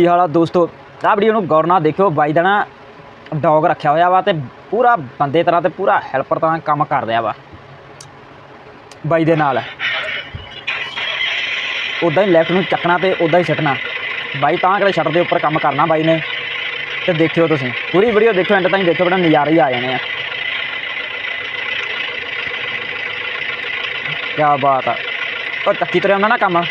ਕੀ ਹਾਲ ਆ ਦੋਸਤੋ? ਆਹ ਵੀਡੀਓ ਨੂੰ ਗੌਰ ਨਾਲ ਦੇਖਿਓ, ਬਾਈ ਦਾ ਨਾ ਡੌਗ ਰੱਖਿਆ ਹੋਇਆ ਵਾ ਤੇ ਪੂਰਾ ਬੰਦੇ ਤਰ੍ਹਾਂ ਤੇ ਪੂਰਾ ਹੈਲਪਰ ਤਰ੍ਹਾਂ ਕੰਮ ਕਰ ਰਿਹਾ ਵਾ। ਬਾਈ ਦੇ ਨਾਲ। ਉਦਾਂ ਹੀ ਲੈਫਟ ਨੂੰ ਚੱਕਣਾ ਤੇ ਉਦਾਂ ਹੀ ਛੱਟਣਾ ਬਾਈ ਤਾਂ ਕਿਤੇ ਛੱਡ ਦੇ ਉੱਪਰ ਕੰਮ ਕਰਨਾ ਬਾਈ ਨੇ। ਤੇ ਦੇਖਿਓ ਤੁਸੀਂ, ਪੂਰੀ ਵੀਡੀਓ ਦੇਖਿਓ ਐਂਡ ਤਾਈਂ ਦੇਖਿਓ, ਬੜਾ ਨਜ਼ਾਰੇ ਹੀ ਆ ਜਾਣੇ ਆ। ਕੀ ਬਾਤ ਆ। ਉਹ ਚੱਕੀ ਤਰੇ ਹੁੰਦਾ ਨਾ ਕੰਮ?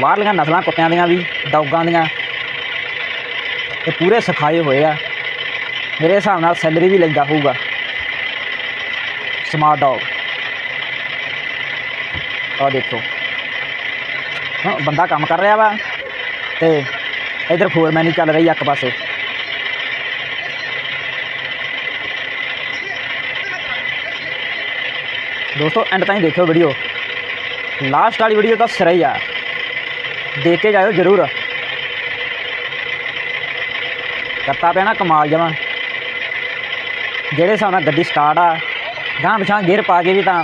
ਬਾਹਰਲੀਆਂ ਨਸਲਾਂ ਕੁੱਤਿਆਂ ਦੀਆਂ ਵੀ ਡੌਗਾਂ ਦੀਆਂ। ਤੇ ਪੂਰੇ ਸਿਖਾਏ ਹੋਏ ਆ। ਮੇਰੇ ਹਿਸਾਬ ਨਾਲ ਸੈਲਰੀ ਵੀ ਲੈਂਦਾ ਹੋਊਗਾ। Smart dog. ਆ ਦੇਖੋ। ਬੰਦਾ ਕੰਮ ਕਰ ਰਿਹਾ ਵਾ ਤੇ ਇਧਰ ਫੋਰਮੈਨ ਹੀ ਚੱਲ ਰਹੀ ਆ ਇੱਕ ਪਾਸੇ। ਦੋਸਤੋ ਐਂਡ ਤਾਈਂ ਦੇਖਿਓ ਵੀਡੀਓ ਲਾਸਟ ਵਾਲੀ ਵੀਡੀਓ ਤਾਂ ਸਿਰਾ ਹੀ ਆ। ਦੇਖ ਕੇ ਜਾਇਓ ਜ਼ਰੂਰ। ਕਰਤਾ ਪਿਆ ਨਾ ਕਮਾਲ ਜਮਾ। ਜਿਹੜੇ ਹਿਸਾਬ ਨਾਲ ਗੱਡੀ ਸਟਾਰਟ ਆ ਗਾਂ ਪਿਛਾਂ ਗੇਅਰ ਪਾ ਕੇ ਵੀ ਤਾਂ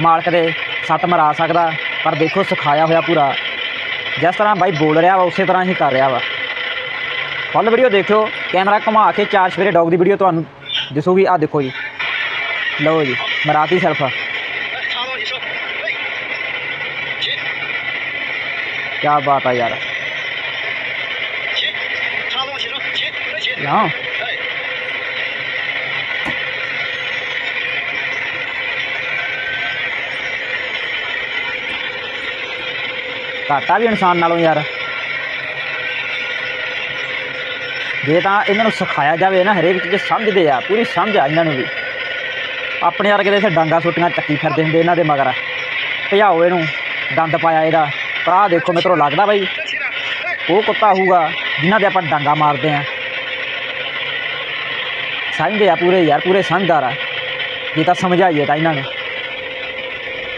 ਮਾਲਕ ਦੇ ਸੱਟ ਮਰਾ ਸਕਦਾ, ਪਰ ਦੇਖੋ ਸਿਖਾਇਆ ਹੋਇਆ ਪੂਰਾ। ਜਿਸ ਤਰ੍ਹਾਂ ਬਾਈ ਬੋਲ ਰਿਹਾ ਵਾ, ਉਸੇ ਤਰ੍ਹਾਂ ਹੀ ਕਰ ਰਿਹਾ ਵਾ। ਫੁੱਲ ਵੀਡੀਓ ਦੇਖਿਓ, ਕੈਮਰਾ ਘੁਮਾ ਕੇ ਚਾਰ ਸਵੇਰੇ ਡੌਗ ਦੀ ਵੀਡੀਓ ਤੁਹਾਨੂੰ ਦਿਸੂਗੀ। ਆ ਦੇਖੋ ਜੀ। ਲਓ ਜੀ, ਮਰਾਤੀ ਸੈਲਫ ਕਿਆ ਬਾਤ ਆ ਯਾਰ। यहाँ ਘਾਟਾ ਵੀ ਇਨਸਾਨ ਨਾਲੋਂ ਯਾਰ। ਜੇ ਤਾਂ ਇਹਨਾਂ ਨੂੰ ਸਿਖਾਇਆ ਜਾਵੇ ਨਾ ਹਰੇਕ ਚੀਜ਼ ਸਮਝਦੇ ਆ, ਪੂਰੀ ਸਮਝ ਆ ਇਹਨਾਂ ਨੂੰ ਵੀ। ਆਪਣੇ ਵਰਗੇ ਦੇ ਇੱਥੇ ਡਾਂਗਾ ਸੁੱਟੀਆਂ ਚੱਕੀ ਫਿਰਦੇ ਹੁੰਦੇ ਇਹਨਾਂ ਦੇ ਮਗਰ। ਭਜਾਓ ਇਹਨੂੰ, ਦੰਦ ਪਾਇਆ ਇਹਦਾ। भा देखो मेरे लगता લાગડા वो कुत्ता होगा, जिन्हें आप डांगा मारते हैं। समझ गया पूरे, यार पूरे समझदार है ये तो समझाइए था इन्होंने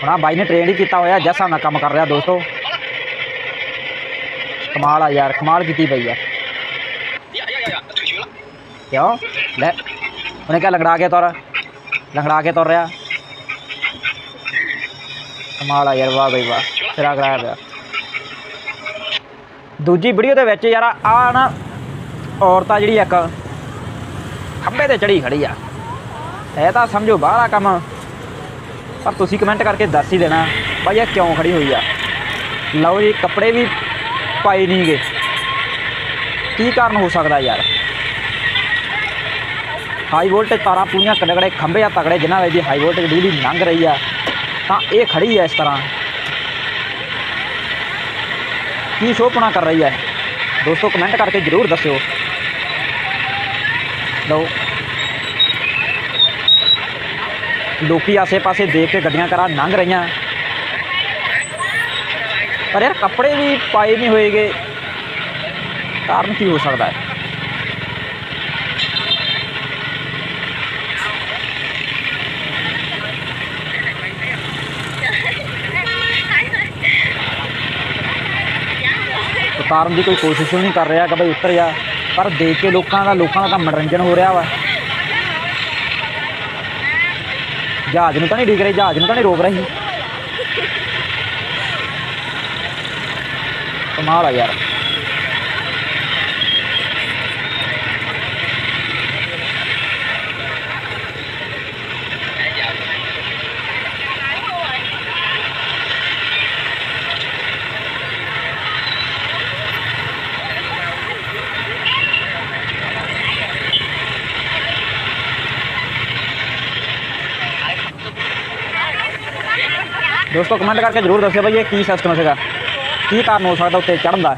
हाँ भाई ने ट्रेन ही किया होया, जैसा हिसाब कम कर रहा दोस्तों। कमाल आ यार, कमाल की पई है क्यों? ले उन्हें क्या लंगड़ा के तुर, लंगड़ा के तुर रहा? कमाल है यार, वाह भाई वाह, फिर अगड़ा ਦੂਜੀ ਵੀਡੀਓ ਦੇ ਵਿੱਚ ਯਾਰ ਆ ਨਾ ਔਰਤਾਂ ਜਿਹੜੀ ਇੱਕ ਖੰਭੇ ਤੇ ਚੜੀ ਖੜੀ ਆ। ਇਹ ਤਾਂ ਸਮਝੋ ਬਾਹਰ ਆ ਕੰਮ। ਪਰ ਤੁਸੀਂ ਕਮੈਂਟ ਕਰਕੇ ਦੱਸ ਹੀ ਦੇਣਾ ਭਾਈ ਇਹ ਕਿਉਂ ਖੜੀ ਹੋਈ ਆ? ਲਓ ਜੀ, ਕੱਪੜੇ ਵੀ ਪਾਈ ਨਹੀਂ ਗਏ ਕੀ ਕਾਰਨ ਹੋ ਸਕਦਾ ਯਾਰ? ਹਾਈ ਵੋਲਟੇਜ ਤਾਰਾਂ ਪੂਰੀਆਂ ਕੜਕੜੇ ਖੰਭੇ ਆ ਤਗੜੇ ਜਿਨ੍ਹਾਂ ਵਿੱਚ ਦੀ ਹਾਈ ਵੋਲਟੇਜ ਬਿਜਲੀ ਲੰਘ ਰਹੀ ਆ। ਤਾਂ ਇਹ ਖੜੀ ਆ ਇਸ ਤਰ੍ਹਾਂ। ਕੀ ਸ਼ੋਪਣਾ ਕਰ ਰਹੀ ਹੈ? ਦੋਸਤੋ ਕਮੈਂਟ ਕਰਕੇ ਜਰੂਰ ਦੱਸਿਓ। ਲਓ। ਲੋਕੀ ਆਸੇ-ਪਾਸੇ ਦੇਖ ਕੇ ਗੱਡੀਆਂ ਕਰਾ ਲੰਘ ਰਹੀਆਂ। ਪਰ ਯਾਰ, ਕੱਪੜੇ ਵੀ ਪਾਏ ਨਹੀਂ ਹੋਏਗੇ। ਕਾਰਨ ਕੀ ਹੋ ਸਕਦਾ ਹੈ? ਉਤਾਰਨ ਦੀ ਕੋਈ ਕੋਸ਼ਿਸ਼ ਹੀ ਨਹੀਂ ਕਰ ਰਿਹਾ ਕਿ ਬਈ ਉੱਤਰ ਜਾ ਪਰ ਦੇਖ ਕੇ ਲੋਕਾਂ ਦਾ ਲੋਕਾਂ ਦਾ ਤਾਂ ਮਨੋਰੰਜਨ ਹੋ ਰਿਹਾ ਵਾ। ਜਹਾਜ਼ ਨੂੰ ਤਾਂ ਨਹੀਂ ਡਿੱਗ ਰਹੀ, ਜਹਾਜ਼ ਨੂੰ ਤਾਂ ਨਹੀਂ ਰੋਕ ਰਹੀ। ਕਮਾਲ ਆ ਯਾਰ। ਦੋਸਤੋ ਕਮੈਂਟ ਕਰਕੇ ਜਰੂਰ ਦੱਸਿਓ ਬਈ ਇਹ ਕੀ ਸਿਸਟਮ ਸੀਗਾ। ਕੀ ਕਾਰਨ ਹੋ ਸਕਦਾ ਉੱਤੇ ਚੜ੍ਹਨ ਦਾ?